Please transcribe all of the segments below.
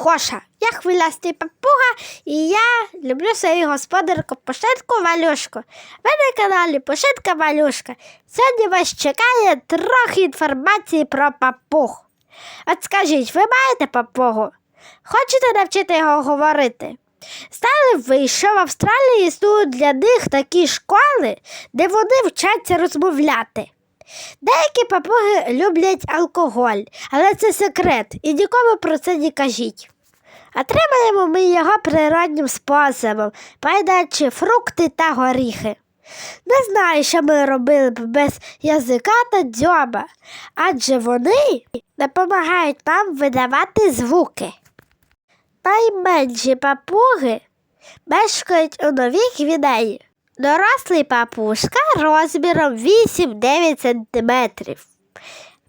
Гоша. Я хвилястий папуга і я люблю свою господарку Пошитку Валюшку. Ви на каналі Пошитка Валюшка. Сьогодні вас чекає трохи інформації про папуг. От скажіть, ви маєте папугу? Хочете навчити його говорити? Знали ви, що в Австралії існують для них такі школи, де вони вчаться розмовляти. Деякі папуги люблять алкоголь, але це секрет, і нікому про це не кажіть. Отримаємо ми його природнім способом, поїдаючи фрукти та горіхи. Не знаю, що ми робили б без язика та дзьоба, адже вони допомагають нам видавати звуки. Найменші папуги мешкають у новій гвінеї. Дорослий папушка розміром 8-9 см.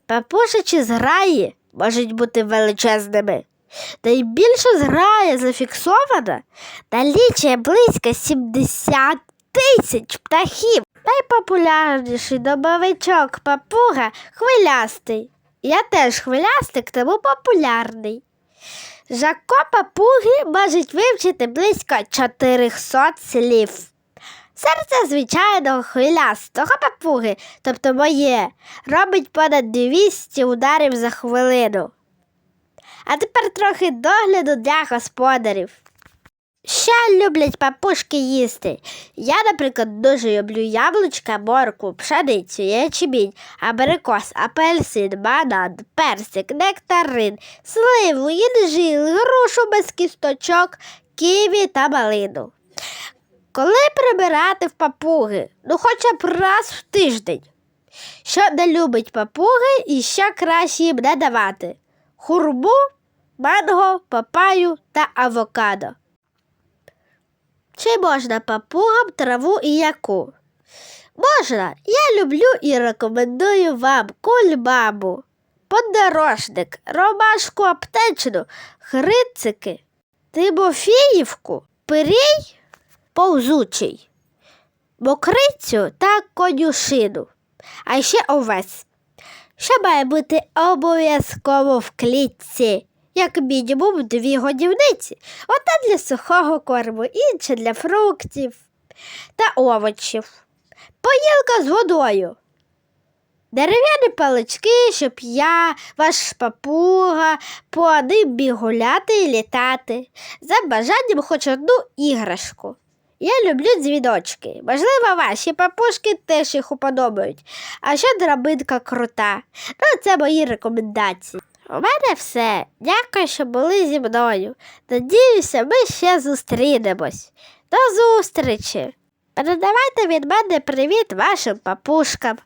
Папушачі зграї можуть бути величезними. Найбільша зграя зафіксована налічує близько 70 тисяч птахів. Найпопулярніший домовичок папуга хвилястий. Я теж хвилястик, тому популярний. Жако папуги можуть вивчити близько 400 слів. Серце звичайного хвилястого папуги, тобто моє, робить понад 200 ударів за хвилину. А тепер трохи догляду для господарів. Що люблять папушки їсти? Я, наприклад, дуже люблю яблучка, морку, пшеницю, ячмінь, абрикос, апельсин, банан, персик, нектарин, сливу, інжир, грушу без кісточок, ківі та малину. Коли прибирати в папуги? Ну хоча б раз в тиждень. Що не любить папуги і що краще їм не давати? Хурму, манго, папаю та авокадо. Чи можна папугам траву і яку? Можна. Я люблю і рекомендую вам кульбабу, подорожник, ромашку аптечну, хрицики, тимофіївку, пирій повзучий, мокрицю та конюшину, а ще овець. Що має бути обов'язково в клітці, як мінімум дві годівниці, одна для сухого корму, інша для фруктів та овочів. Поїлка з водою. Дерев'яні палички, щоб я, ваш папуга, по ним міг гуляти і літати. За бажанням хоч одну іграшку. Я люблю дзвіночки. Можливо, ваші папушки теж їх уподобають. А ще драбинка крута. Ну, це мої рекомендації. У мене все. Дякую, що були зі мною. Надіюся, ми ще зустрінемось. До зустрічі! Передавайте від мене привіт вашим папушкам.